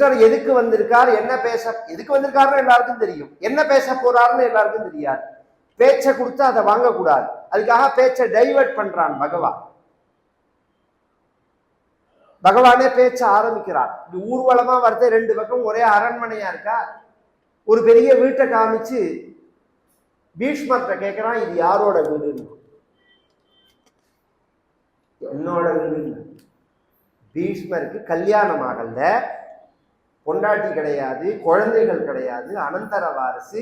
கிருஷ்ணர் எதுக்கு வந்திருக்கார் என்ன பேச எதுக்கு வந்திருக்காருன்னு எல்லாருக்கும் தெரியும். என்ன பேச போறாருன்னு எல்லாருக்கும் தெரியாது. பேச்சை கொடுத்து அதை வாங்கக்கூடாது. அதுக்காக பேச்சை டைவர்ட் பண்றான் பகவான். பகவானே பேச்ச ஆரம்பிக்கிறார். இது ஊர்வலமா வரது ரெண்டு பக்கம் ஒரே அரண்மனையா இருக்கா? ஒரு பெரிய வீட்டை காமிச்சு பீஷ்மர்கிட்ட கேட்கிறான் இது யாரோட வீடுன்னு? என்னோட வீடு பீஷ்மருக்கு கல்யாணம் ஆகல. பொண்டாட்டி கிடையாது குழந்தைகள் கிடையாது அனந்தர வாரிசு.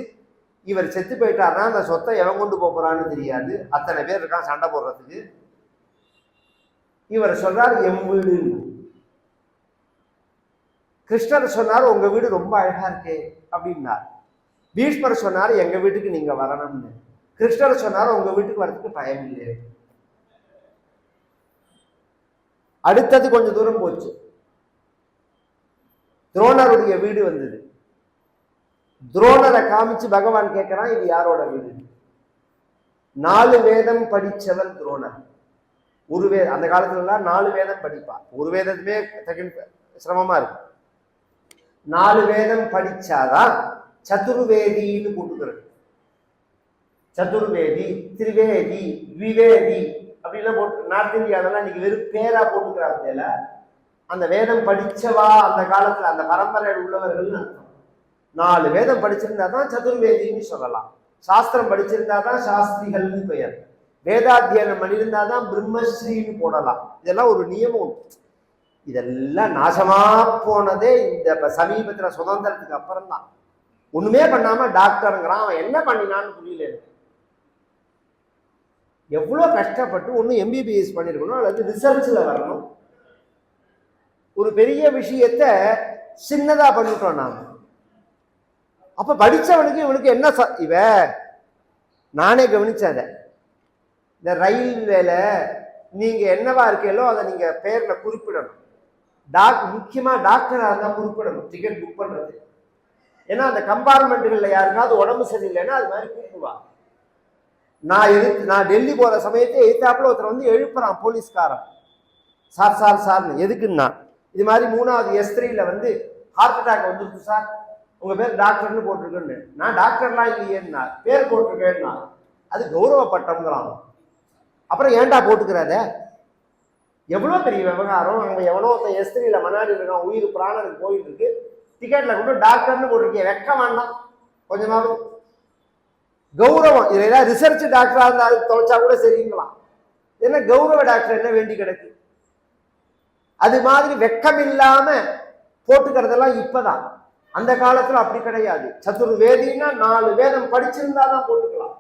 இவர் செத்து போயிட்டாருன்னா அந்த சொத்தை எவன் கொண்டு போகிறான்னு தெரியாது. அத்தனை பேர் இருக்கான் சண்டை போடுறதுக்கு. இவர் சொல்றார் எம் வீடு. கிருஷ்ணர் சொன்னார் உங்க வீடு ரொம்ப அழகா இருக்கே அப்படின்னார். பீஷ்மர் சொன்னார் எங்க வீட்டுக்கு நீங்க வரணும்னு. கிருஷ்ணர் சொன்னார் உங்க வீட்டுக்கு வரதுக்கு டைம் இல்லை. அடுத்தது கொஞ்சம் தூரம் போச்சு. துரோணருடைய வீடு வந்தது. துரோணரை காமிச்சு பகவான் கேட்கிறான் இது யாரோட வீடு? நாலு வேதம் படித்தவர் துரோணர். ஒரு வே அந்த காலத்துலலாம் நாலு வேதம் படிப்பா. ஒரு வேதத்துமே செகண்ட் சிரமமா இருக்கும். நாலு வேதம் படிச்சாதான் சதுர்வேதின்னு கூட்டுக்கிறது சதுர்வேதி திரிவேதி விவேதி அப்படிலாம் போட்டு நார்த் இந்தியாவெல்லாம் இன்னைக்கு வெறும் பேரா போட்டுக்கிறாங்க அந்த வேதம் படித்தவா அந்த காலத்தில் அந்த பரம்பரையில் உள்ளவர்கள்னு அர்த்தம். நாலு வேதம் படிச்சிருந்தா தான் சதுர்வேதின்னு சொல்லலாம். சாஸ்திரம் படிச்சிருந்தா தான் சாஸ்திரிகள்னு பெயர். வேதாத்தியனம் பண்ணியிருந்தா தான் பிரம்மஸ்ரீன்னு போடலாம். இதெல்லாம் ஒரு நியமம். உண்டு. இதெல்லாம் நாசமா போனதே இந்த சமீபத்தில் சுதந்திரத்துக்கு அப்புறம் தான் ஒண்ணுமே பண்ணாம டாக்டருங்கிறான் அவன் என்ன பண்ணினான்னு புரியல எனக்கு. எவ்வளோ கஷ்டப்பட்டு ஒன்று எம்பிபிஎஸ் பண்ணியிருக்கணும் அல்லது ரிசர்ச்சில் வரணும். ஒரு பெரிய விஷயத்த சின்னதாக பண்ணிட்டோம் நாம். அப்போ படிச்சவனுக்கு இவனுக்கு என்ன ச- இவ? நானே கவனித்தேன் அதை. இந்த ரயில் வேலை நீங்க என்னவா இருக்கீங்களோ அதை நீங்கள் பேரில் குறிப்பிடணும். டாக் முக்கியமாக டாக்டராக இருந்தால் குறிப்பிடணும் டிக்கெட் புக் பண்ணுறது ஏன்னா அந்த கம்பார்ட்மெண்ட்டுகளில் யாருக்காவது உடம்பு சரியில்லைன்னா அது மாதிரி கூப்பிடுவா. நான் எதிர்த்து நான் டெல்லி போகிற சமயத்தை எதிர்த்தாப்புல ஒருத்தர் வந்து எழுப்புறான் போலீஸ்காரன். சார் சார் சார்னு. எதுக்குன்னா இது மாதிரி மூணாவது எஸ் வந்து ஹார்ட் அட்டாக் வந்துருக்கு சார் உங்க பேர் டாக்டர்னு போட்டிருக்குன்னு. நான் டாக்டர்லாம் இல்லையேன்னா பேர் போட்டிருக்கேன்னா அது கௌரவ பட்டம்ங்கிறான் அப்புறம் ஏன்டா போட்டுக்கிறாத? எவ்வளோ பெரிய விவகாரம்? அங்கே எவ்வளோ எஸ்திரியில் எஸ் ல மனாடி இருக்கான் உயிர் பிராணனுக்கு போயிட்டு இருக்கு டிக்கெட்ல கூட டாக்டர்னு போட்டிருக்கேன் வெக்க வேண்டாம். கொஞ்சமாவது கௌரவம். இதில் ஏதாவது ரிசர்ச் இருந்தால் இருந்தாலும் தொலைச்சா கூட சரிங்களாம். என்ன கௌரவ டாக்டர் என்ன வேண்டி கிடக்கு? அது மாதிரி வெக்கம் இல்லாம போட்டுக்கிறதெல்லாம் இப்பதான். அந்த காலத்துல அப்படி கிடையாது. சதுர்வேதினா நாலு வேதம் படிச்சிருந்தா தான் போட்டுக்கலாம்.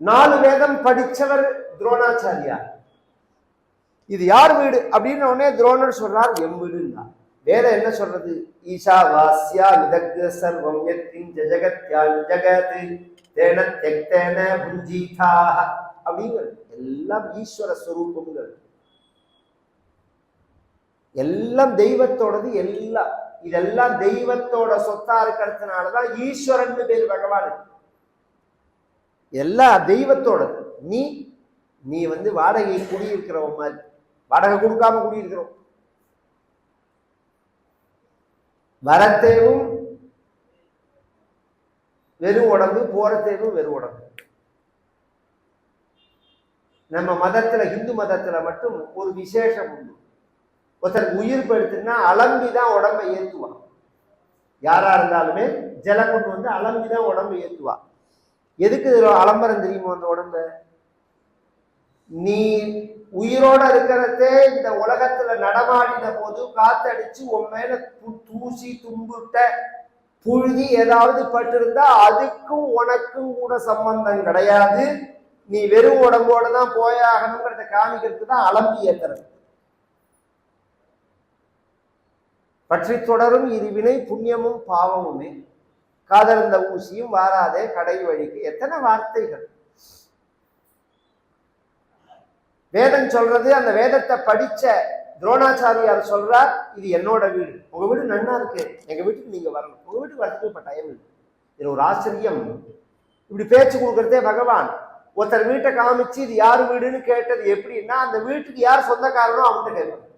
நாலு வேதம் படிச்சவர் துரோணாச்சாரியார். இது யார் வீடு? அப்படின்னு உடனே துரோணர் சொல்றார் எம் வீடுன்னா வேதம் என்ன சொல்றது? ஈஷா வாஸ்யா விதக்த சர்வம் யத்தின் ஜகத்யான் ஜகத் தேன தெக்தேன புஞ்சீதாக அப்படிங்கிறது எல்லாம் ஈஸ்வர ஸ்வரூபங்கிறது எல்லாம் தெய்வத்தோடது எல்லாம் இதெல்லாம் தெய்வத்தோட சொத்தா இருக்கிறதுனாலதான் ஈஸ்வரன் பேர் பகவான் எல்லாம் தெய்வத்தோடது. நீ நீ வந்து வாடகை குடியிருக்கிறவ மாதிரி. வாடகை கொடுக்காம குடியிருக்கிறோம். வரத்தேவும் வெறும் உடம்பு போறத்தேவும் வெறும் உடம்பு. நம்ம மதத்துல இந்து மதத்துல மட்டும் ஒரு விசேஷம் உண்டு. ஒருத்தருக்கு உயிர் படுத்துனா அலம்பி தான் உடம்பை ஏற்றுவான் யாரா இருந்தாலுமே ஜலம் கொண்டு வந்து அலம்பி தான் உடம்பை ஏற்றுவா எதுக்கு இதில் அலம்பரம் தெரியுமோ அந்த உடம்ப? நீ உயிரோட இருக்கிறதே இந்த உலகத்துல நடமாடின போது காத்தடிச்சு உன் மேல தூசி தும்புட்ட புழுதி ஏதாவது பட்டிருந்தா அதுக்கும் உனக்கும் கூட சம்பந்தம் கிடையாது. நீ வெறும் உடம்போட தான் போயாகணுங்கிறத காமிக்கிறதுக்கு தான் அலம்பி ஏத்துறது. பற்றி தொடரும் இருவினை புண்ணியமும் பாவமுமே. காதலந்த ஊசியும் வாராதே கடை வழிக்கு. எத்தனை வார்த்தைகள். வேதம் சொல்றது அந்த வேதத்தை படிச்ச துரோணாச்சாரியார் சொல்றார் இது என்னோட வீடு. உங்க வீடு நன்னா இருக்கு. எங்க வீட்டுக்கு நீங்க வரணும். உங்க வீட்டுக்கு வரதுக்கு இப்ப டைம் இல்லை. இது ஒரு ஆச்சரியம். இப்படி பேச்சு கொடுக்கறதே பகவான். ஒருத்தர் வீட்டை காமிச்சு இது யார் வீடுன்னு கேட்டது எப்படின்னா அந்த வீட்டுக்கு யார் சொந்தக்காரனோ அவன்கிட்ட கேட்கணும்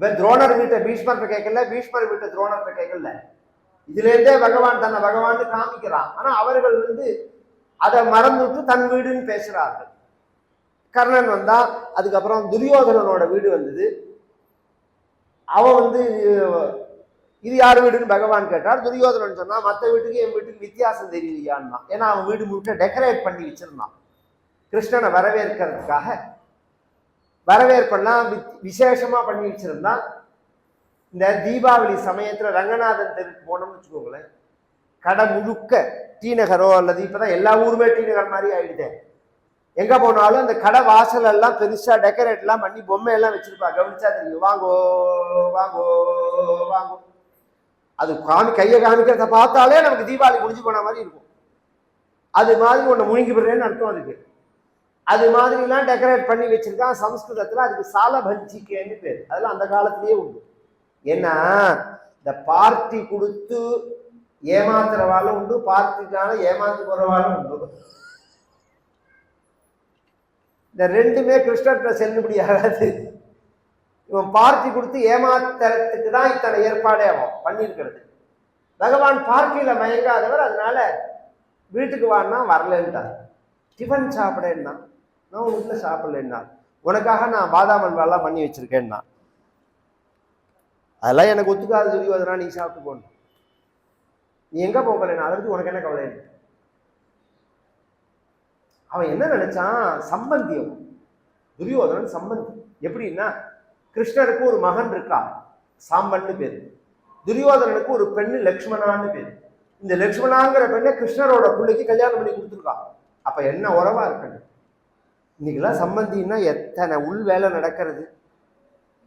இவன் துரோணர் வீட்டை பீஷ்மர்கிட்ட கேட்கல பீஷ்மர் வீட்டை துரோணர்கிட்ட கேட்கல. இதுல இருந்தே பகவான் தன்னை பகவான் காமிக்கிறான். ஆனா அவர்கள் வந்து அதை மறந்துட்டு தன் வீடுன்னு பேசுறார்கள். கர்ணன் வந்தா அதுக்கப்புறம் துரியோதனனோட வீடு வந்தது. அவன் வந்து இது யார் வீடுன்னு பகவான் கேட்டார். துரியோதனன் சொன்னா மற்ற வீட்டுக்கு என் வீட்டுக்கு வித்தியாசம் தெரியலையான்னா ஏன்னா அவன் வீடு முழுக்க டெக்கரேட் பண்ணி வச்சிருந்தான். கிருஷ்ணனை வரவேற்கிறதுக்காக வரவேற்பெல்லாம் வி- விசேஷமாக பண்ணி வச்சுருந்தா இந்த தீபாவளி சமயத்தில் ரங்கநாதன் தெருக்கு போனோம்னு வச்சுக்கோங்களேன். கடை முழுக்க டி நகரோ அல்லது இப்பதான் எல்லா ஊருமே டி நகர் மாதிரி ஆகிடுதேன் எங்கே போனாலும் அந்த கடை வாசலெல்லாம் பெருசாக டெக்கரேட்லாம் பண்ணி பொம்மையெல்லாம் வச்சுருப்பா கவனிச்சா தெரியும். வாங்கோ வாங்கோ வாங்கோ. அது காமி கையை காமிக்கிறத பார்த்தாலே நமக்கு தீபாவளி முடிஞ்சு போன மாதிரி இருக்கும். அது மாதிரி ஒன்று முழுங்கி விடுறேன்னு அர்த்தம் அதுக்கு. அது மாதிரிலாம் டெக்கரேட் பண்ணி வச்சிருக்கான் சம்ஸ்கிருதத்தில். அதுக்கு சாலபஞ்சிக்கேன்னு பேர். அதெல்லாம் அந்த காலத்திலேயே உண்டு. ஏன்னா இந்த பார்ட்டி கொடுத்து ஏமாத்துறவாலும் உண்டு பார்ட்டினால ஏமாத்து போறவாலும் உண்டு. இந்த ரெண்டுமே கிருஷ்ணர்கிட்ட செல்லுபடி ஆகாது. இவன் பார்ட்டி கொடுத்து ஏமாத்துறதுக்கு தான் இத்தனை ஏற்பாடே அவன் பண்ணியிருக்கிறது. பகவான் பார்ட்டியில் மயங்காதவர் அதனால வீட்டுக்கு வான்னா வரலன்ட்டார். டிஃபன் சாப்பிடேன்னா. நான் உன் வீட்டில் சாப்பிட்லன்னா உனக்காக நான் பாதாம் அல்வாலாம் பண்ணி வச்சுருக்கேன்னா அதெல்லாம் எனக்கு ஒத்துக்காது துரியோதனா நீ சாப்பிட்டு போகணும் நீ எங்க போகலண்ணா அதை பற்றி உனக்கு என்ன கவலை? இல்லை அவன் என்ன நினைச்சான்? சம்பந்தியம். துரியோதனன் சம்பந்தி. எப்படின்னா கிருஷ்ணருக்கு ஒரு மகன் இருக்கா? சாம்பன்னு பேர். துரியோதனனுக்கு ஒரு பெண்ணு லக்ஷ்மணான்னு பேர். இந்த லக்ஷ்மணாங்கிற பெண்ணை கிருஷ்ணரோட பிள்ளைக்கு கல்யாணம் பண்ணி கொடுத்துருக்கா. அப்ப என்ன உறவா இருக்கணும்? இன்னைக்கெல்லாம் சம்பந்தின்னா எத்தனை உள் வேலை நடக்கிறது?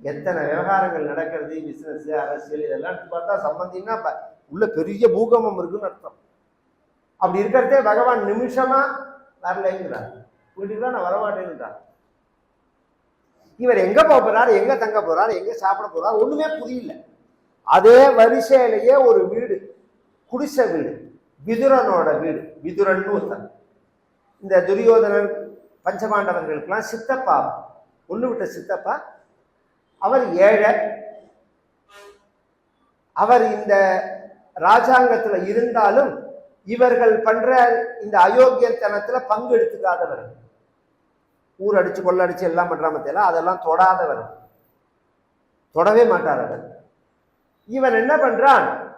எத்தனை விவகாரங்கள் நடக்கிறது? பிஸ்னஸ் அரசியல் இதெல்லாம் பார்த்தா சம்பந்தின்னா உள்ள பெரிய பூகம்பம் இருக்குன்னு அர்த்தம். அப்படி இருக்கிறதே பகவான் நிமிஷமா வரலைங்கிறார். வீட்டுக்குலாம் நான் வரமாட்டேங்கிறார் இவர் எங்க போக போறார்? எங்க தங்க போறார்? எங்க சாப்பிட போறார்? ஒண்ணுமே புரியல. அதே வரிசையிலேயே ஒரு வீடு குடிசை வீடு விதுரனோட வீடு விதுரன் ஒருத்தன் இந்த துரியோதனன் பஞ்சபாண்டவர்களுக்கெல்லாம் சித்தப்பா ஒன்று விட்ட சித்தப்பா அவர் ஏழை. அவர் இந்த ராஜாங்கத்தில் இருந்தாலும் இவர்கள் பண்ற இந்த அயோக்கியத்தனத்துல பங்கு எடுத்துக்காதவர். ஊர் அடிச்சு கொள்ளடிச்சு எல்லாம் பண்ற மத்தியில அதெல்லாம் தொடாதவர். தொடவே மாட்டார் அவர். இவன் என்ன பண்றான்?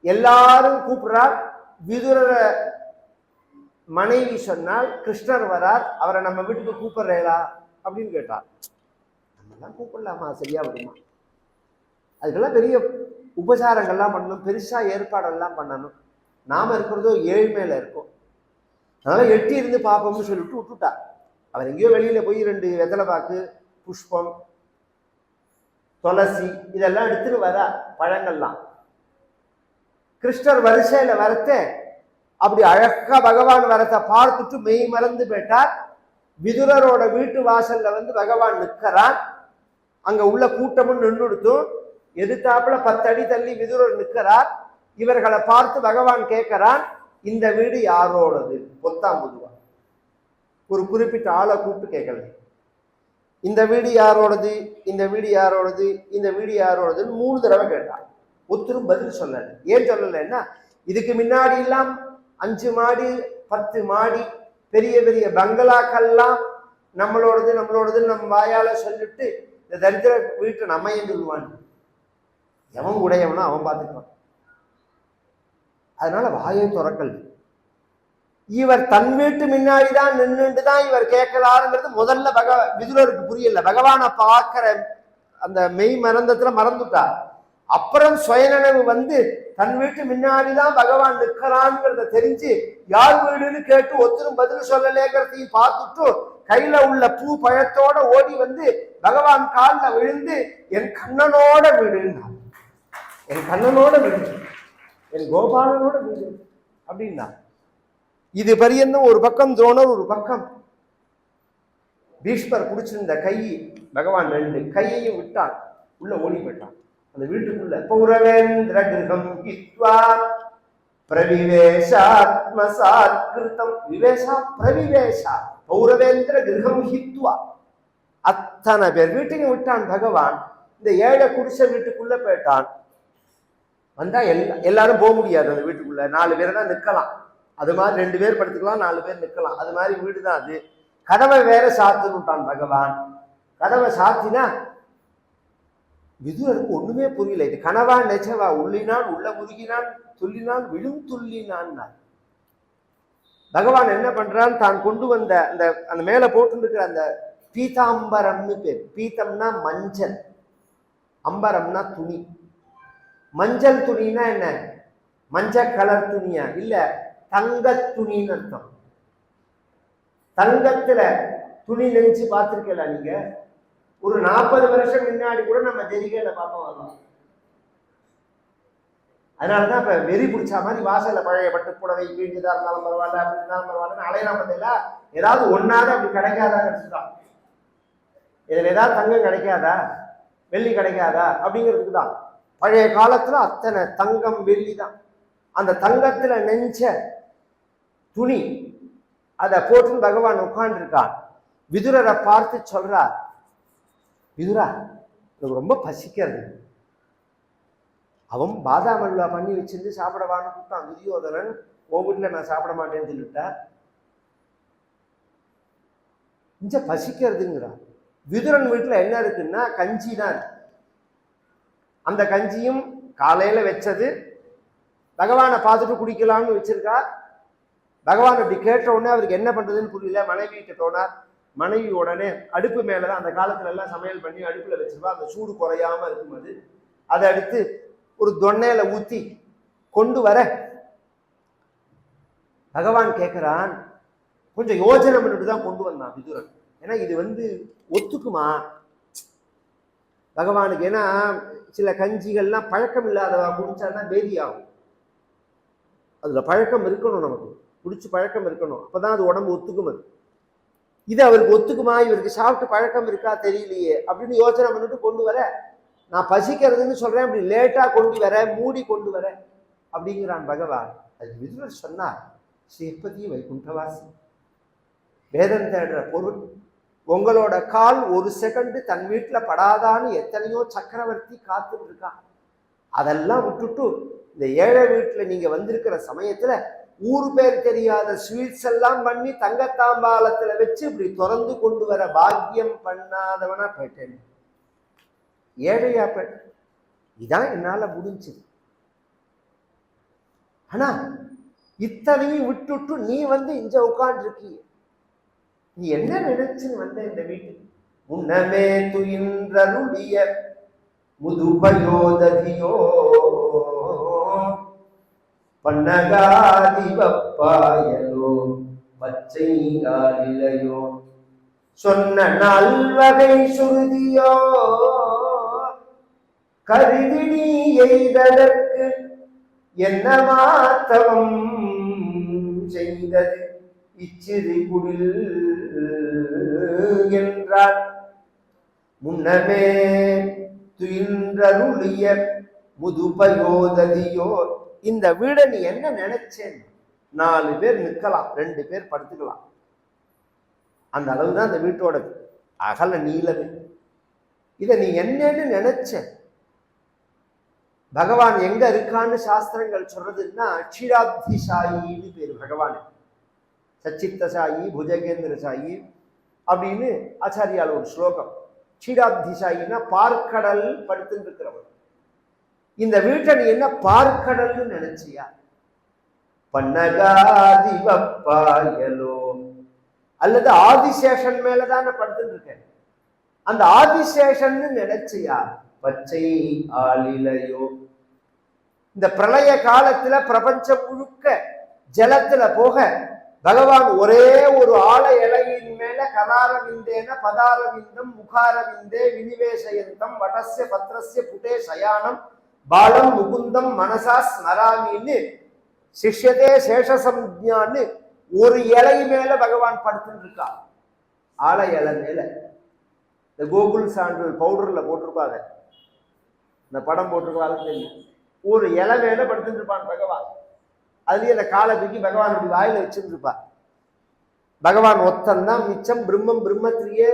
எல்லாரும் கூப்பிடுறார். விதுரரை மனைவி சொன்னால் கிருஷ்ணர் வரார் அவரை நம்ம வீட்டுக்கு கூப்பிடுறேளா அப்படின்னு கேட்டார் நம்மலாம் கூப்பிடலாமா? சரியா வருமா அதுக்கெல்லாம் பெரிய உபசாரங்கள்லாம் பண்ணணும் பெருசாக ஏற்பாடெல்லாம் பண்ணணும். நாம் இருக்கிறதோ ஏழ்மையில் இருக்கும். அதனால் எட்டி இருந்து பார்ப்போம்னு சொல்லிட்டு விட்டுட்டா. அவர் எங்கேயோ வெளியில் போய் ரெண்டு வெத்தலை பாக்கு புஷ்பம் துளசி இதெல்லாம் எடுத்துட்டு வரா பழங்கள்லாம். கிருஷ்ணர் வரிசையில் வரத்தேன் அப்படி அழகா பகவான் வரத்தை பார்த்துட்டு மெய் மறந்து போயிட்டார். விதுரரோட வீட்டு வாசல்ல வந்து பகவான் நிற்கிறான் அங்க உள்ள கூட்டமும் நின்றுடுத்தும் எதிர்த்தாப்புல பத்தடி தள்ளி விதுரர் நிற்கிறார் இவர்களை பார்த்து பகவான் கேட்கிறான் இந்த வீடு யாரோடது? பொத்தாம் பொதுவா ஒரு குறிப்பிட்ட ஆளை கூப்பிட்டு கேட்கல இந்த வீடு யாரோடது? இந்த வீடு யாரோடது? இந்த வீடு யாரோடதுன்னு மூணு தடவை கேட்டான். ஒருத்தரும் பதில் சொல்லல. ஏன் சொல்லலைன்னா இதுக்கு முன்னாடி எல்லாம் அஞ்சு மாடி பத்து மாடி பெரிய பெரிய பங்களாக்கள்லாம் நம்மளோடது நம்மளோடது நம்ம வாயால் சொல்லிட்டு இந்த தரித்திர வீட்டை நம்ம ஏன் சொல்லுவான் எவன் உடையவனோ அவன் பார்த்துக்குவான். அதனால வாயை துறக்கல். இவர் தன் வீட்டு முன்னாடி தான் நின்றுட்டு தான் இவர் கேட்கலாருங்கிறது முதல்ல பகவ விதுரருக்கு புரியல. பகவானை பார்க்கிற அந்த மெய் மறந்தத்துல மறந்துட்டார் அப்புறம் சுயநனவு வந்து தன் வீட்டு முன்னாடி தான் பகவான் நிற்கிறான்ங்கிறத தெரிஞ்சு யார் வீடுன்னு கேட்டு ஒருத்தரும் பதில் சொல்லலேங்கிறதையும் பார்த்துட்டு கையில உள்ள பூ பழத்தோட ஓடி வந்து பகவான் காலில் விழுந்து என் கண்ணனோட வீடுன்னா என் கண்ணனோட வீடு என் கோபாலனோட வீடு அப்படின்னா இது பரியந்தம் ஒரு பக்கம் துரோணர் ஒரு பக்கம். பீஷ்மர் பிடிச்சிருந்த கை பகவான் ரெண்டு கையையும் விட்டான் உள்ள ஓடி போயிட்டான். அந்த வீட்டுக்குள்ள. பௌரவேந்திர கிரகம் கித்வா பிரவிவேஷாத்மசாத் கிருத்தம் விவேஷா பிரவிவேஷா. பௌரவேந்திர கிரகம் ஹித்வா அத்தனை பேர் வீட்டையும் விட்டான் பகவான். இந்த ஏழை குடிசை வீட்டுக்குள்ள போயிட்டான். வந்தா எல்லா எல்லாரும் போக முடியாது அந்த வீட்டுக்குள்ள. நாலு பேர் தான் நிற்கலாம். அது மாதிரி ரெண்டு பேர் படுத்துக்கலாம் நாலு பேர் நிற்கலாம். அது மாதிரி வீடு தான் அது. கதவை வேற சாத்துனுட்டான் பகவான். கதவை சாத்தினா விதுரருக்கு ஒண்ணுமே புரியல. இது கனவா நெஜவா உள்ளினான் உள்ள முருகினான் துள்ளினான் விழும் துள்ளினான் பகவான் என்ன பண்றான்? தான் கொண்டு வந்த அந்த அந்த மேல போட்டுருக்கிற அந்த பீதாம்பரம்னு பேர். பீத்தம்னா மஞ்சள் அம்பரம்னா துணி. மஞ்சள் துணினா என்ன? மஞ்சள் கலர் துணியா? இல்ல தங்க துணின்னு அர்த்தம். தங்கத்துல துணி நெஞ்சு பார்த்துருக்கல நீங்க? ஒரு நாற்பது வருஷம் முன்னாடி கூட நம்ம ஜெரிகையில பார்ப்போம் வரலாம் அதனாலதான் இப்ப வெறி பிடிச்ச மாதிரி வாசல்ல பழைய பட்டு புடவை கிழிஞ்சதா இருந்தாலும் பரவாயில்ல அப்படி இருந்தாலும் பரவாயில்ல அலையலாம் பார்த்தீங்களா? ஏதாவது ஒன்னாவது அப்படி கிடைக்காதான்னு நினைச்சுதான் இதுல ஏதாவது தங்கம் கிடைக்காதா? வெள்ளி கிடைக்காதா? அப்படிங்கிறதுக்கு தான். பழைய காலத்துல அத்தனை தங்கம் வெள்ளி தான். அந்த தங்கத்துல நெஞ்ச துணி அதை போட்டு பகவான் உட்கார்ந்துருக்கான் விதுரரை பார்த்து சொல்றார் விதுரா எனக்கு ரொம்ப பசிக்கிறது அவன் பாதாம் அல்வா பண்ணி வச்சிருந்து சாப்பிடவான்னு கூப்பிட்டான். துரியோதனன் உன் நான் சாப்பிட மாட்டேன்னு சொல்லிட்டேன் இஞ்ச பசிக்கிறதுங்கிறான் விதுரன் வீட்டில் என்ன இருக்குன்னா கஞ்சி தான் அந்த கஞ்சியும் காலையில் வச்சது பகவானை பார்த்துட்டு குடிக்கலாம்னு வச்சிருக்கா. பகவான் அப்படி கேட்ட உடனே அவருக்கு என்ன பண்ணுறதுன்னு புரியல. மனைவி கிட்ட போனார் மனைவி உடனே அடுப்பு மேலதான் அந்த காலத்துல எல்லாம் சமையல் பண்ணி அடுப்புல வச்சிருப்பா. அந்த சூடு குறையாம இருக்கும் அது. அதை அடுத்து ஒரு தொன்னையில ஊத்தி கொண்டு வர. பகவான் கேட்கிறான் கொஞ்சம் யோஜனை பண்ணிட்டு தான் கொண்டு வந்தான் விதுரன். ஏன்னா இது வந்து ஒத்துக்குமா? பகவானுக்கு ஏன்னா சில கஞ்சிகள்லாம் பழக்கம் இல்லாதவா குடிச்சான்னா பேதி ஆகும். அதுல பழக்கம் இருக்கணும் நமக்கு. குடிச்சு பழக்கம் இருக்கணும். அப்பதான் அது உடம்பு ஒத்துக்கும் அது. இது அவருக்கு ஒத்துக்குமா? இவருக்கு சாப்பிட்டு பழக்கம் இருக்கா? தெரியலையே. அப்படின்னு யோசனை பண்ணிட்டு கொண்டு வர. நான் பசிக்கிறதுன்னு சொல்றேன் அப்படி லேட்டாக கொண்டு வர மூடி கொண்டு வர அப்படிங்கிறான் பகவான். அது விதுரர் சொன்னார் ஸ்ரீபதி வைகுண்டவாசி. வேதம் தேடுற பொருள் உங்களோட கால் ஒரு செகண்டு தன் வீட்டில் படாதான்னு எத்தனையோ சக்கரவர்த்தி காத்துட்டு இருக்கான். அதெல்லாம் விட்டுட்டு இந்த ஏழை வீட்டில் நீங்கள் வந்திருக்கிற சமயத்தில் ஊர் பேர் தெரியாத ஸ்வீட்ஸ் எல்லாம் பண்ணி தங்கத்தாம்பாலத்துல வச்சு இப்படி திறந்து கொண்டு வர பாக்கியம் பண்ணாதவனா போயிட்டேன். ஏழையா போயிட்டேன் இதான் என்னால முடிஞ்சது. ஆனா இத்தனையும் விட்டுட்டு நீ வந்து இங்க உட்கார்ந்துருக்கிய. நீ என்ன நினைச்சுன்னு வந்த இந்த வீட்டுக்கு? உன்னமே துயின்றருடைய முதுபயோததியோ. பன்னகாதிவப்பாயலோ பச்சை காலிலையோ சொன்ன நல்வகை சுருதியோ கருதி நீ எய்ததற்கு என்ன மாத்தவம் செய்தது? இச்சிறு குடில் என்றார். முன்னமே துயின்றருளிய முதுபயோததியோர் இந்த வீடை நீ என்ன நினைச்சேன்? நாலு பேர் நிக்கலாம் ரெண்டு பேர் படுத்துக்கலாம். அந்த அளவுதான் அந்த வீட்டோட அகல நீளமே இதை நீ என்னன்னு நினைச்ச? பகவான் எங்க இருக்கான்னு சாஸ்திரங்கள் சொல்றதுன்னா அக்ஷிராப்தி சாயின்னு பேர் பகவான். சச்சித்த சாயி புஜகேந்திர சாயி அப்படின்னு ஆச்சாரியால் ஒரு ஸ்லோகம். க்ஷீராப்தி சாயின்னா பார்க்கடல் படுத்துன்னு இருக்கிறவன் இந்த வீட்டை நீ என்ன பார்க்கடல்னு நினைச்சியா? பன்னகாதி வப்பாயலோ அல்லது ஆதிசேஷன் மேலதானே படுத்துட்டு இருக்கேன் அந்த ஆதிசேஷன் நினைச்சியா? பச்சை ஆளிலையோ. இந்த பிரளய காலத்துல பிரபஞ்சம் முழுக்க ஜலத்துல போக பகவான் ஒரே ஒரு ஆழ இலையின் மேல கதாரவிந்தேன பதாரவிந்தம் முகாரவிந்தே வினிவேசயந்தம் வடசிய பத்ரஸ்ய புட்டே சயானம் பாலம் முகுந்தம் மனசா ஸ்மராமின்னு சிஷ்யதே சேஷசம்யான்னு ஒரு இலை மேல பகவான் படுத்துட்டு இருக்கா ஆல இலை மேல. இந்த கோகுல் சான்று பவுடர்ல போட்டிருப்பாங்க இந்த படம் போட்டிருக்காங்க தெரியும். ஒரு இலை மேல படுத்துட்டு இருப்பான் பகவான். அதுலயே அந்த காலை தூக்கி பகவான் இப்படி வாயில வச்சுட்டு இருப்பார் பகவான் ஒத்தன் தான் மிச்சம் பிரம்மம் பிரம்மத்திலேயே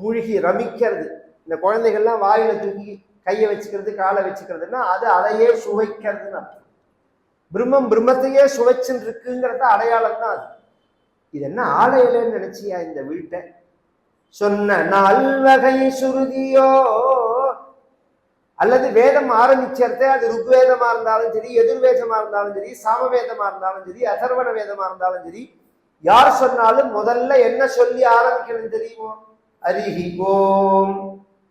மூழ்கி ரமிக்கிறது. இந்த குழந்தைகள்லாம் வாயில தூக்கி கையை வச்சுக்கிறது காலை வச்சுக்கிறதுன்னா அது அதையே சுவைக்கிறதுன்னு அர்த்தம். பிரம்மம் பிரம்மத்தையே சுவைச்சுன்னு இருக்குங்கிறத அடையாளம் தான் அது. இது என்ன ஆலையிலன்னு நினைச்சியா இந்த வீட்டை? சொன்ன நல்வகை சுருதியோ? அல்லது வேதம் ஆரம்பிச்சதே அது ருக்வேதமா இருந்தாலும் சரி எதிர்வேதமா இருந்தாலும் சரி சாமவேதமா இருந்தாலும் சரி அதர்வண வேதமா இருந்தாலும் சரி யார் சொன்னாலும் முதல்ல என்ன சொல்லி ஆரம்பிக்கணும் தெரியுமோ? அரிஹி ஓம்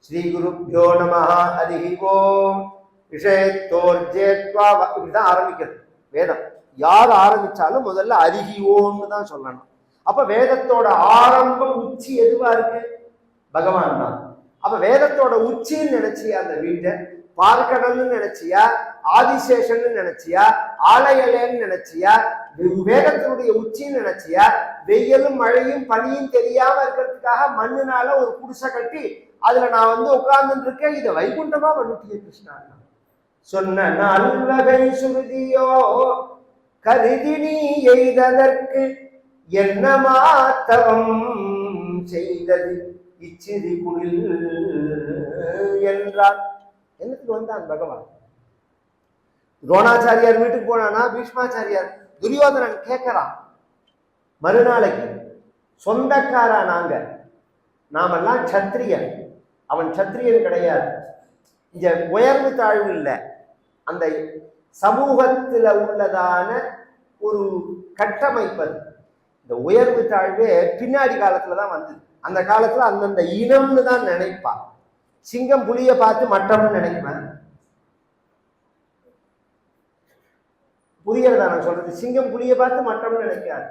ஸ்ரீகுருப்போ நம அரிஹி ஓம். விஷயத்தோர்ஜேத்வா இப்படிதான் ஆரம்பிக்கிறது. வேதம். யார் ஆரம்பிச்சாலும் முதல்ல அரிஹி ஓம்னு தான் சொல்லணும். அப்ப வேதத்தோட ஆரம்பம் உச்சி எதுவா இருக்கு? பகவான் தான். அப்ப வேதத்தோட உச்சின்னு நினைச்சியா அந்த வீட்டை? பார்க்கடல்னு நினைச்சியா? ஆதிசேஷன்னு நினைச்சியா? ஆலையலேன்னு நினைச்சியா? வே- வேதத்தினுடைய உச்சின்னு நினைச்சியா? வெயிலும் மழையும் பனியும் தெரியாம இருக்கிறதுக்காக மண்ணுனால ஒரு குடிசை கட்டி அதுல நான் வந்து உட்கார்ந்துட்டு இருக்கேன். இதை வைகுண்டமா வந்துட்டிய கிருஷ்ணா. சொன்ன நல்லகை சுருதியோ கருதி நீ எய்ததற்கு என்ன மாத்தவம் செய்தது? இச்சிறி குளில் என்றார் என்னத்துக்கு வந்தான் பகவான்? துரோணாச்சாரியார் வீட்டுக்கு போனானா? பீஷ்மாச்சாரியார் துரியோதனன் கேட்கறான் மறுநாளைக்கு சொந்தக்காரா நாங்க. நாமெல்லாம் சத்திரியன் அவன் சத்திரியன் கிடையாது. இங்க உயர்வு தாழ்வு இல்லை. அந்த சமூகத்தில் உள்ளதான ஒரு கட்டமைப்பது இந்த உயர்வு தாழ்வே பின்னாடி காலத்துல தான் வந்தது. அந்த காலத்துல அந்தந்த இனம்னு தான் நினைப்பா. சிங்கம் புளிய பார்த்து மட்டம்னு நினைப்பேன் புரியறதா நான் சொல்றது? சிங்கம் புளிய பார்த்து மட்டம்னு நினைக்காது.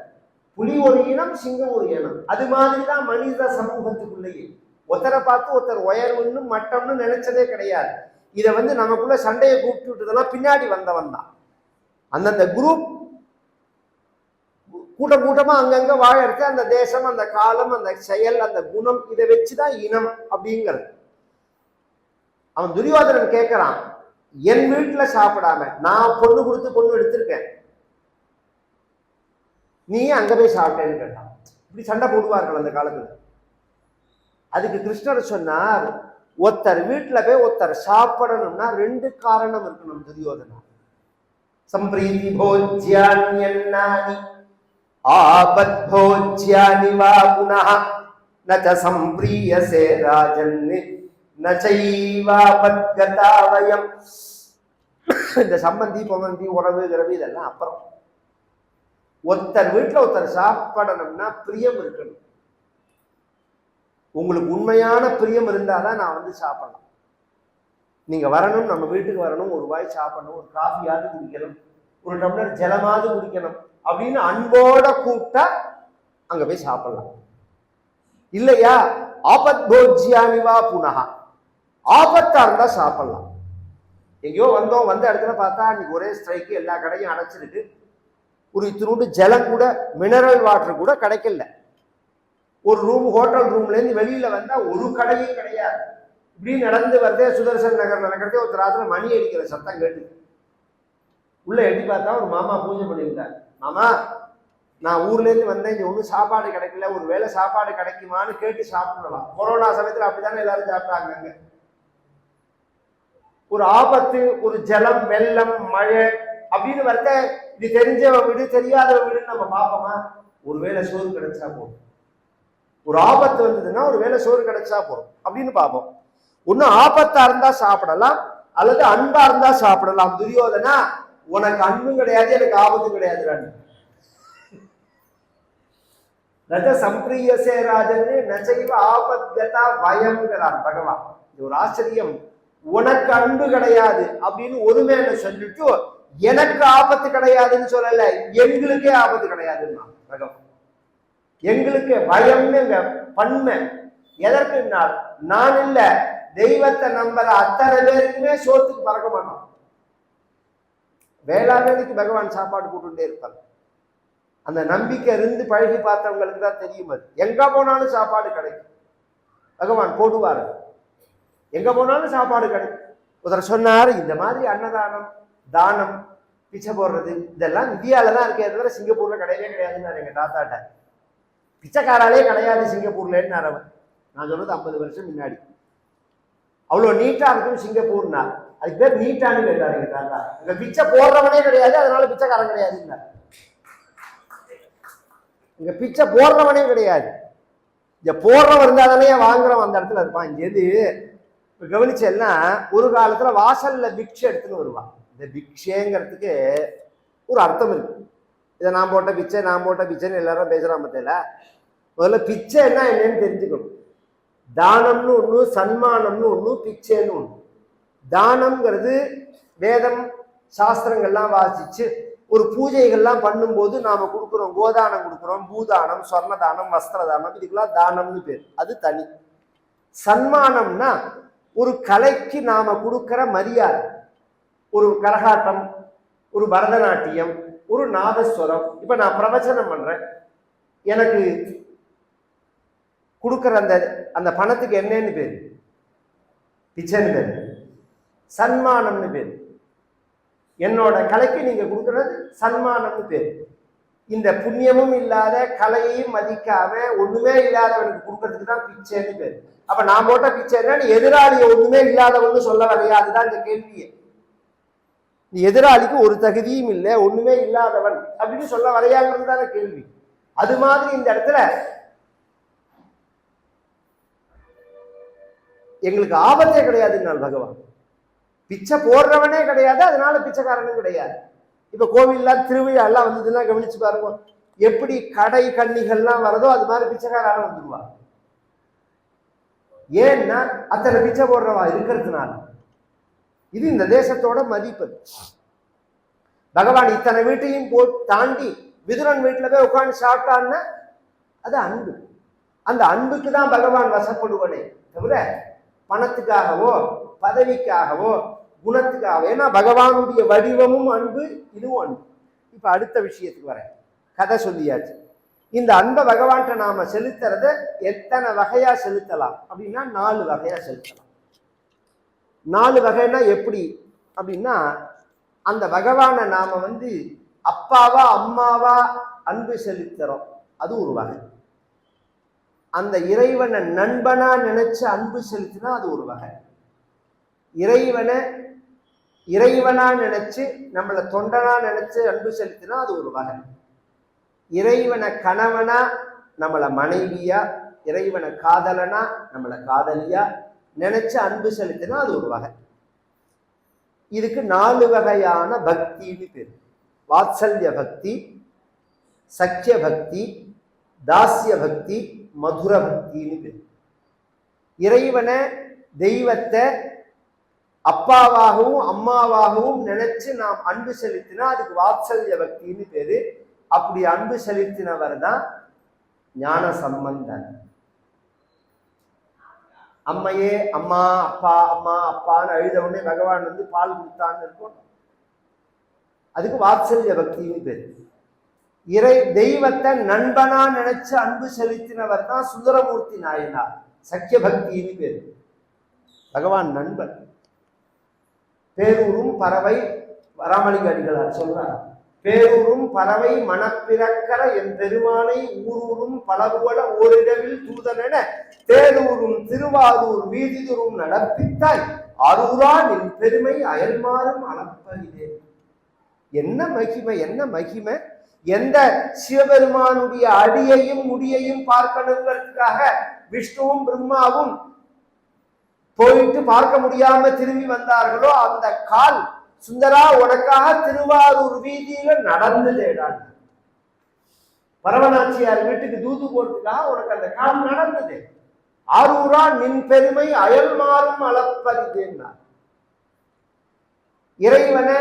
புலி ஒரு இனம் சிங்கம் ஒரு இனம். அது மாதிரி தான் மனித சமூகத்துக்குள்ளேயே. ஒருத்தரை பார்த்து ஒருத்தர் உயர்வுன்னு மட்டம்னு நினைச்சதே கிடையாது. இதை வந்து நமக்குள்ள சண்டையை கூப்பிட்டு விட்டதெல்லாம் பின்னாடி வந்தவன் தான். அந்தந்த குரூப் கூட்டம் கூட்டமா அங்கங்க வாழறதுக்கு அந்த தேசம் அந்த காலம் அந்த செயல் அந்த குணம் இதை வச்சுதான் இனம் அப்படிங்கிறது. அவன் துரியோதனன் கேட்குறான் என் வீட்டுல சாப்பிடாம நான் பொண்ணு கொடுத்து பொண்ணு எடுத்திருக்கேன். நீ அங்க போய் சாப்பிட்டேன்னு கேட்டான். இப்படி சண்டை போடுவார்கள் அந்த காலத்துல. அதுக்கு கிருஷ்ணர் சொன்னார் ஒருத்தர் வீட்டில் போய் ஒருத்தர் சாப்பிடணும்னா ரெண்டு காரணம் இருக்கணும் துரியோதனா. சம்பிரீதி போஜ்யானி ஆபத் போஜ்யானி வா புனः நச்ச சம்பிரியசே ராஜன் ந வயம் இந்த சம்பந்தி பொமந்தி உறவு கிரவு இதெல்லாம் அப்புறம். ஒருத்தர் வீட்டில் ஒருத்தர் சாப்பிடணும்னா பிரியம் இருக்கணும். உங்களுக்கு உண்மையான பிரியம் இருந்தால் தான் நான் வந்து சாப்பிடலாம் நீங்கள் வரணும் நம்ம வீட்டுக்கு வரணும் ஒரு வாய் சாப்பிடணும் ஒரு காஃபியாவது குடிக்கணும் ஒரு டம்ளர் ஜலமாவது குடிக்கணும் அப்படின்னு அன்போட கூப்பிட்டா அங்கே போய் சாப்பிடலாம். இல்லையா? ஆபத் போஜியானிவா புனகா ஆபத்தா இருந்தா சாப்பிடலாம். எங்கேயோ வந்தோம் வந்த இடத்துல பார்த்தா அன்னைக்கு ஒரே ஸ்ட்ரைக்கு எல்லா கடையும் அடைச்சிருக்கு. ஒரு இத்தினோண்டு ஜலம் கூட மினரல் வாட்டர் கூட கிடைக்கல. ஒரு ரூம் ஹோட்டல் ரூம்லேருந்து வெளியில் வந்தால் ஒரு கடையும் கிடையாது. இப்படி நடந்து வரதே சுதர்சன் நகர் நடக்கிறதே ஒரு ராத்திரி மணி அடிக்கிற சத்தம் கேட்டு உள்ளே எட்டி பார்த்தா ஒரு மாமா பூஜை பண்ணியிருந்தார். மாமா நான் ஊர்லேருந்து வந்தேன் இங்கே ஒன்றும் சாப்பாடு கிடைக்கல ஒரு வேளை சாப்பாடு கிடைக்குமான்னு கேட்டு சாப்பிடலாம். கொரோனா சமயத்தில் அப்படி தானே எல்லாரும் சாப்பிட்டாங்க ஒரு ஆபத்து ஒரு ஜலம் வெள்ளம் மழை அப்படின்னு வரத இது தெரிஞ்சவன் வீடு தெரியாதவன் வீடுன்னு நம்ம பார்ப்போமா? ஒருவேளை சோறு கிடைச்சா போதும். ஒரு ஆபத்து வந்ததுன்னா ஒரு வேளை சோறு கிடைச்சா போதும். அப்படின்னு பார்ப்போம். ஒன்று ஆபத்தா இருந்தா சாப்பிடலாம் அல்லது அன்பா இருந்தா சாப்பிடலாம். துரியோதனா உனக்கு அன்பும் கிடையாது எனக்கு ஆபத்து கிடையாது நஜ சம்பிரியசே ராஜன்னு நச்சைவ ஆபத்கதா பயம்ங்கிறான் பகவான். இது ஒரு ஆச்சரியம். உனக்கு அன்பு கிடையாது அப்படின்னு ஒருமையில சொல்லிட்டு எனக்கு ஆபத்து கிடையாதுன்னு சொல்லல எங்களுக்கே ஆபத்து கிடையாதுன்னா பகவான். எங்களுக்கு பயம்னு பண்மை பன்மை எதற்குனால் நான் இல்ல தெய்வத்தை நம்புற அத்தனை பேருக்குமே சோத்துக்கு பறக்க மாட்டோம். வேளாண்மைக்கு பகவான் சாப்பாடு போட்டுட்டே இருப்பார். அந்த நம்பிக்கை இருந்து பழகி பார்த்தவங்களுக்கு தான் தெரியும் அது. எங்க போனாலும் சாப்பாடு கிடைக்கும். பகவான் போடுவார். எங்க போனாலும் சாப்பாடு கிடைக்கும். ஒருத்தர் சொன்னார் இந்த மாதிரி அன்னதானம் தானம் பிச்சை போடுறது இதெல்லாம் இந்தியாவில தான் இருக்கே தவிர சிங்கப்பூர்ல கிடையவே கிடையாதுன்னு எங்க தாத்தாட்ட. பிச்சைக்காராலே கிடையாது சிங்கப்பூர்லன்னு அவன் நான் சொல்றது ஐம்பது வருஷம் முன்னாடி. அவ்வளோ நீட்டாக இருக்கும் சிங்கப்பூர்னா. அதுக்கு பேர் நீட்டானு கேட்டாரு எங்க தாத்தா. இங்க பிச்சை போடுறவனே கிடையாது அதனால பிச்சைக்காரன் கிடையாதுங்க இங்க. பிச்சை போடுறவனே கிடையாது. இங்க போடுறவன் இருந்தால் தானே வாங்குறவன் அந்த இடத்துல இருப்பான். இங்கே எது? இப்போ கவனிச்சேன்னா ஒரு காலத்தில் வாசலில் பிக்ஷை எடுத்துன்னு வருவான். இந்த பிக்ஷேங்கிறதுக்கு ஒரு அர்த்தம் இருக்கு. இதை நான் போட்ட பிச்சை நான் போட்ட பிச்சைன்னு எல்லாரும் பேசுகிறான் பத்தியில முதல்ல பிச்சை என்ன என்னன்னு தெரிஞ்சுக்கணும். தானம்னு ஒன்று சன்மானம்னு ஒன்று பிச்சைன்னு ஒன்று தானம்ங்கிறது வேதம் சாஸ்திரங்கள்லாம் வாசிச்சு ஒரு பூஜைகள்லாம் பண்ணும்போது நாம் கொடுக்குறோம் கோதானம் கொடுக்குறோம் பூதானம் சொர்ணதானம் வஸ்திரதானம் இதுக்கெல்லாம் தானம்னு பேர். அது தனி. சன்மானம்னா ஒரு கலைக்கு நாம் கொடுக்குற மரியாதை. ஒரு கரகாட்டம் ஒரு பரதநாட்டியம் ஒரு நாதஸ்வரம். இப்போ நான் பிரவச்சனம் பண்ணுறேன் எனக்கு கொடுக்குற அந்த அந்த பணத்துக்கு என்னன்னு பேர்? பிச்சைன்னு பேர். சன்மானம்னு பேர். என்னோட கலைக்கு நீங்கள் கொடுக்குறது சன்மானம்னு பேர். இந்த புண்ணியமும் இல்லாத கலையையும் மதிக்காம ஒண்ணுமே இல்லாதவனுக்கு கொடுக்கறதுக்கு தான் பிச்சைன்னு பேர். அப்ப நான் போட்ட பிச்சைன்னா நீ எதிராளியை ஒண்ணுமே இல்லாதவன்னு சொல்ல வரையா அதுதான் இந்த கேள்வியை. எதிராளிக்கு ஒரு தகுதியும் இல்லை ஒண்ணுமே இல்லாதவன். அப்படின்னு சொல்ல வரையாங்கிறது தானே கேள்வி. அது மாதிரி இந்த இடத்துல எங்களுக்கு ஆபத்தே கிடையாதுன்னால் பகவான். பிச்சை போடுறவனே கிடையாது அதனால பிச்சைக்காரனும் கிடையாது. இப்ப கோவில்லாம் திருவிழா எல்லாம் வந்ததுன்னா கவனிச்சு பாருங்க. எப்படி கடை கன்னிகள்லாம் வரதோ அது மாதிரி பிச்சைக்காரன் வந்துருவா ஏன்னா அத்தனை பிச்சை போடுறவா இருக்கிறதுனால. இது இந்த தேசத்தோட மதிப்பு. பகவான் இத்தனை வீட்டையும் போ தாண்டி விதுரன் வீட்டில் போய் உட்காந்து சாப்பிட்டான்னா அது அன்பு. அந்த அன்புக்கு தான் பகவான் வசப்படுவனே தவிர பணத்துக்காகவோ பதவிக்காகவோ குணத்துக்காகவோ ஏன்னா பகவானுடைய வடிவமும் அன்பு இதுவும் அன்பு. இப்போ அடுத்த விஷயத்துக்கு வரேன். கதை சொல்லியாச்சு. இந்த அன்பை பகவான்கிட்ட நாம செலுத்துறத எத்தனை வகையாக செலுத்தலாம்? அப்படின்னா நாலு வகையாக செலுத்தலாம். நாலு வகைன்னா எப்படி? அப்படின்னா அந்த பகவானை நாம வந்து அப்பாவா அம்மாவா அன்பு செலுத்துறோம். அது ஒரு வகை. அந்த இறைவனை நண்பனா நினைச்சு அன்பு செலுத்தினா அது ஒரு வகை. இறைவனை இறைவனா நினைச்சு நம்மளை தொண்டனா நினைச்சு அன்பு செலுத்தினா அது ஒரு வகை. இறைவனை கணவனா நம்மளை மனைவியா இறைவனை காதலனா நம்மளை காதலியா நினைச்சு அன்பு செலுத்தினா அது ஒரு வகை. இதுக்கு நாலு வகையான பக்தின்னு பேர். வாத்சல்ய பக்தி சக்கிய பக்தி தாசிய பக்தி மதுர பக்தின்னு பேர். இறைவனை தெய்வத்தை அப்பாவாகவும் அம்மாவாகவும் நினைச்சு நாம் அன்பு செலுத்தினா அதுக்கு வாத்சல்ய பக்தின்னு பேரு. அப்படி அன்பு செலுத்தினவர் தான் ஞான சம்பந்தன் அம்மையே அம்மா அப்பா அம்மா அப்பான்னு அழுத உடனே பகவான் வந்து பால் கொடுத்தான்னு இருக்கும் அதுக்கு வாத்சல்ய பக்தின்னு பேரு. இறை தெய்வத்தை நண்பனா நினைச்சு அன்பு செலுத்தினவர் தான் சுந்தரமூர்த்தி நாயனார். சக்கிய பக்தின்னு பேர். பகவான் நண்பன். பேரூரும் பறவை வராமலிங்க அடிகளார் சொல்றார். பேரூரும் பறவை மனப்பிறக்கர என் பெருமானை ஊரூரும் பலபுவல ஓரிடவில் தூதனென தேரூரும் திருவாரூர் வீதிதூரும் நடப்பித்தாய். அரூரா நின் பெருமை அயல்மாறும் அளப்பரிதே என்ன மகிமை என்ன மகிமை? எந்த சிவபெருமானுடைய அடியையும் முடியையும் பார்க்கணுங்கிறதுக்காக விஷ்ணுவும் பிரம்மாவும் போயிட்டு பார்க்க முடியாம திரும்பி வந்தார்களோ அந்த கால் சுந்தரா உனக்காக திருவாரூர் வீதியில நடந்ததேடான் பரவநாச்சியார் வீட்டுக்கு தூது போட்டுக்காக உனக்கு அந்த காலம் நடந்தது. ஆரூரா நின் பெருமை அயல் மாறும் அளப்பறிதுன்னார் இறைவனை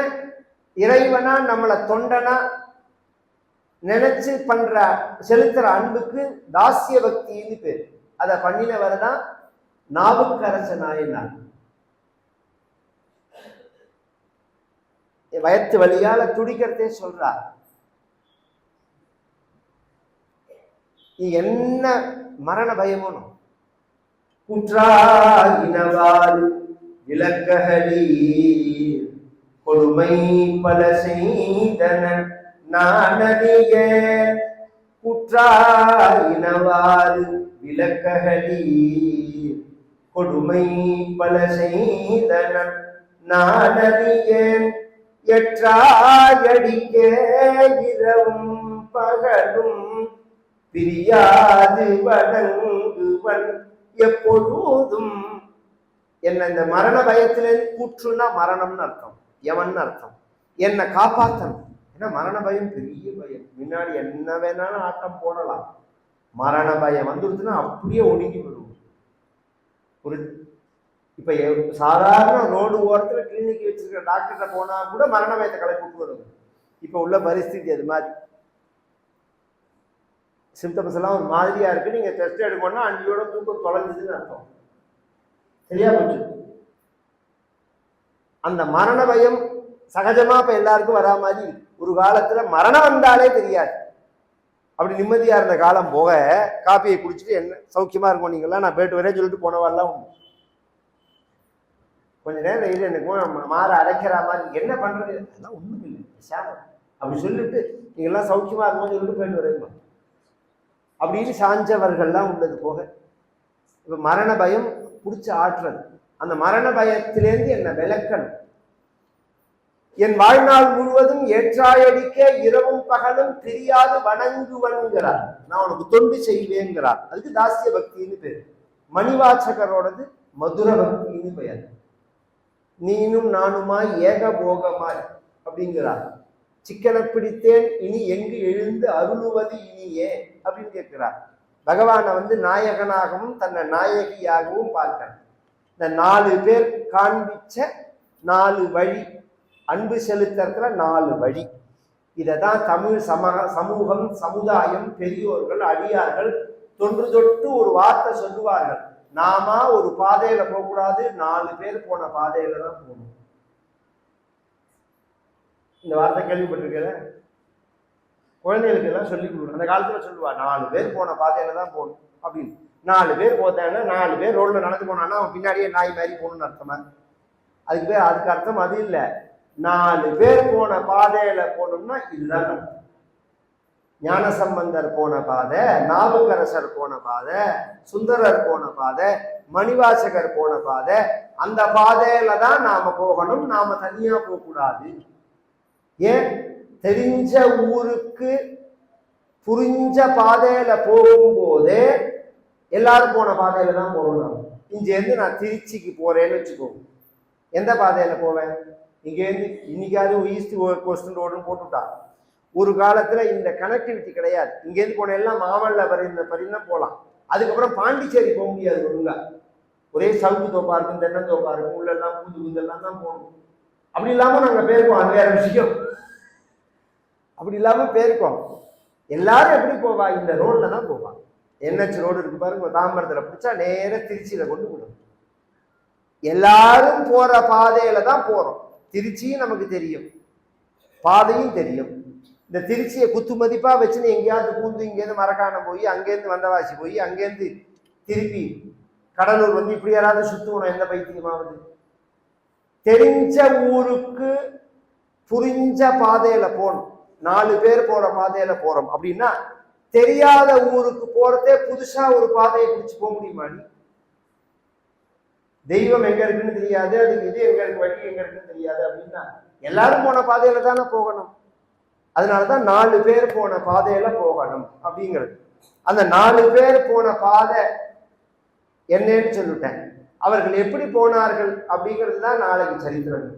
இறைவனா நம்மளை தொண்டனா நினைச்சு பண்ற செலுத்துற அன்புக்கு தாசிய பக்தின்னு பேர். அதை பண்ணினவர் தான் நாவுக்கரச நாயனார் வயத்து வழியால துடிக்கிறதே சொல்றார் நீ என்ன மரண பயமோனும் குற்றாயினவால் விளக்ககளீர் கொடுமை பல செய்தனன் நானறிய. குற்றாயினவாறு விளக்ககளீர் கொடுமை பல செய்தனன் நாடறியேன் எற்றாயடிக்க இரவும் பகலும் பிரியாது வணங்குவன் எப்பொழுதும். என்ன இந்த மரண பயத்திலிருந்து கூற்றுனா மரணம்னு அர்த்தம். எவன் அர்த்தம்? என்னை காப்பாத்தணும். ஏன்னா மரண பயம் பெரிய பயம். முன்னாடி என்ன வேணாலும் ஆட்டம் போடலாம். மரண பயம் வந்துருச்சுன்னா அப்படியே ஒடுங்கி விடுவோம் ஒரு இப்போ எ- சாதாரண ரோடு ஓரத்தில் கிளினிக் வச்சுருக்கிற டாக்டர்கிட்ட போனால் கூட மரண பயத்தை கலைப்புக்கு வரும் இப்போ உள்ள பரிஸ்திதி அது மாதிரி. சிம்டம்ஸ் எல்லாம் ஒரு மாதிரியா இருக்கு. நீங்கள் டெஸ்ட் எடுக்கணும்னா அன்றையோட தூக்கம் தொலைஞ்சிதுன்னு அர்த்தம். சரியா போச்சு? அந்த மரண பயம் சகஜமாக இப்போ எல்லாருக்கும் வரா மாதிரி ஒரு காலத்தில் மரணம் வந்தாலே தெரியாது. அப்படி நிம்மதியாக இருந்த காலம் போக காப்பியை குடிச்சிட்டு என்ன சௌக்கியமாக இருக்கும் நீங்கள்லாம் நான் போயிட்டு வரேன் சொல்லிட்டு போனவெல்லாம் உண்டு. கொஞ்ச நேரம் இது எனக்கு மாற அடைக்கிற மாதிரி என்ன பண்ணுறது அதெல்லாம் ஒன்றும் இல்லை சாமம் அப்படி சொல்லிட்டு நீங்கள்லாம் சௌக்கியமா இருக்கும்போது சொல்லிட்டு போயிட்டு வரேன் அப்படின்னு சாஞ்சவர்கள்லாம் உள்ளது போக. இப்போ மரண பயம் பிடிச்ச ஆற்றுறது. அந்த மரண பயத்திலேருந்து என்னை விளக்கணும் என் வாழ்நாள் முழுவதும் ஏற்றாயடிக்க இரவும் பகலும் தெரியாது வணங்குவன்கிறார். நான் உனக்கு தொண்டு செய்வேங்கிறார். அதுக்கு தாசிய பக்தின்னு பேர். மணிவாச்சகரோடது மதுர பக்தின்னு பெயர். நீனும் நானுமாய் ஏகபோகமாய் அப்படிங்கிறார். சிக்கனை பிடித்தேன் இனி எங்கு எழுந்து அருளுவது இனியே அப்படின்னு கேட்கிறார். பகவானை வந்து நாயகனாகவும் தன்னை நாயகியாகவும் பார்க்கிறார். இந்த நாலு பேர் காண்பிச்ச நாலு வழி அன்பு செலுத்துறதுல நாலு வழி. இதை தான் தமிழ் சம சமூகம் சமுதாயம் பெரியோர்கள் அடியார்கள் தொன்று தொட்டு ஒரு வார்த்தை சொல்லுவார்கள். நாம ஒரு பாதையில போகக்கூடாது. நாலு பேர் போன பாதையில தான் போகணும். இந்த வார்த்தை கேள்விப்பட்டிருக்கிறேன் குழந்தைகளுக்கு எல்லாம் சொல்லி கொடுக்கணும். அந்த காலத்துல சொல்லுவா நாலு பேர் போன பாதையில தான் போகணும். அப்படின்னு. நாலு பேர் போத்தாங்கன்னா நாலு பேர் ரோட்ல நடந்து போனான்னா அவன் பின்னாடியே நாய் மாதிரி போகணும்னு அர்த்தமா? அதுக்கு பேர் அதுக்கு அர்த்தம் அது இல்லை. நாலு பேர் போன பாதையில போனோம்னா இதுதான் ஞானசம்பந்தர் போன பாதை நாவுக்கரசர் போன பாதை சுந்தரர் போன பாதை மணிவாசகர் போன பாதை அந்த பாதையில தான் நாம போகணும். நாம தனியா போகக்கூடாது. ஏன்? தெரிஞ்ச ஊருக்கு புரிஞ்ச பாதையில போகும்போதே எல்லாரும் போன பாதையில தான் போகணும் இங்கேருந்து நான் திருச்சிக்கு போறேன்னு வச்சுக்கோங்க எந்த பாதையில போவேன்? இங்கேருந்து இன்னைக்காவது ஈஸ்ட் கோஸ்ட் ரோடுன்னு போட்டுவிட்டா ஒரு காலத்துல இந்த கனெக்டிவிட்டி கிடையாது. இங்கேருந்து போன எல்லாம் மாமல்ல இந்த பரிந்து போகலாம் அதுக்கப்புறம் பாண்டிச்சேரி போக முடியாது ஒழுங்கா. ஒரே சவுக்கு தோப்பா இருக்கும் தென்னந்தோப்பா இருக்கும் உள்ள எல்லாம் பூந்து குந்தெல்லாம் தான் போகணும். அப்படி இல்லாம நாங்க பேருக்கோம் அது வேற விஷயம் அப்படி இல்லாம பேருக்கோம். எல்லாரும் எப்படி போவா? இந்த ரோட்ல தான் போவா. என்ஹெச் ரோடு இருக்கு பாருங்க தாம்பரத்துல பிடிச்சா நேராக திருச்சியில கொண்டு விடும் எல்லாரும் போற பாதையில தான் போறோம். திருச்சியும் நமக்கு தெரியும். பாதையும் தெரியும். இந்த திருச்சியை குத்து மதிப்பாக வச்சுன்னு எங்கேயாவது பூந்து இங்கேருந்து மரக்காணம் போய் அங்கேருந்து வந்தவாசி போய் அங்கேருந்து திருப்பி கடலூர் வந்து இப்படி யாராவது சுற்றுவோம் எந்த பைத்தியமாவது? தெரிஞ்ச ஊருக்கு புரிஞ்ச பாதையில் போகணும். நாலு பேர் போகிற பாதையில் போகிறோம் அப்படின்னா தெரியாத ஊருக்கு போகிறதே புதுசாக ஒரு பாதையை பிடிச்சி போக முடியுமா தெய்வம் எங்கே இருக்குன்னு தெரியாது அதுக்கு இது எங்கே இருக்கு வழி எங்கே இருக்குன்னு தெரியாது அப்படின்னா எல்லாரும் போன பாதையில் தானே போகணும். அதனாலதான் நாலு பேர் போன பாதையில போகணும் அப்படிங்கிறது. அந்த நாலு பேர் போன பாதை என்னன்னு சொல்லிட்டேன். அவர்கள் எப்படி போனார்கள் அப்படிங்கிறது தான் நாளைக்கு சரித்திரம்.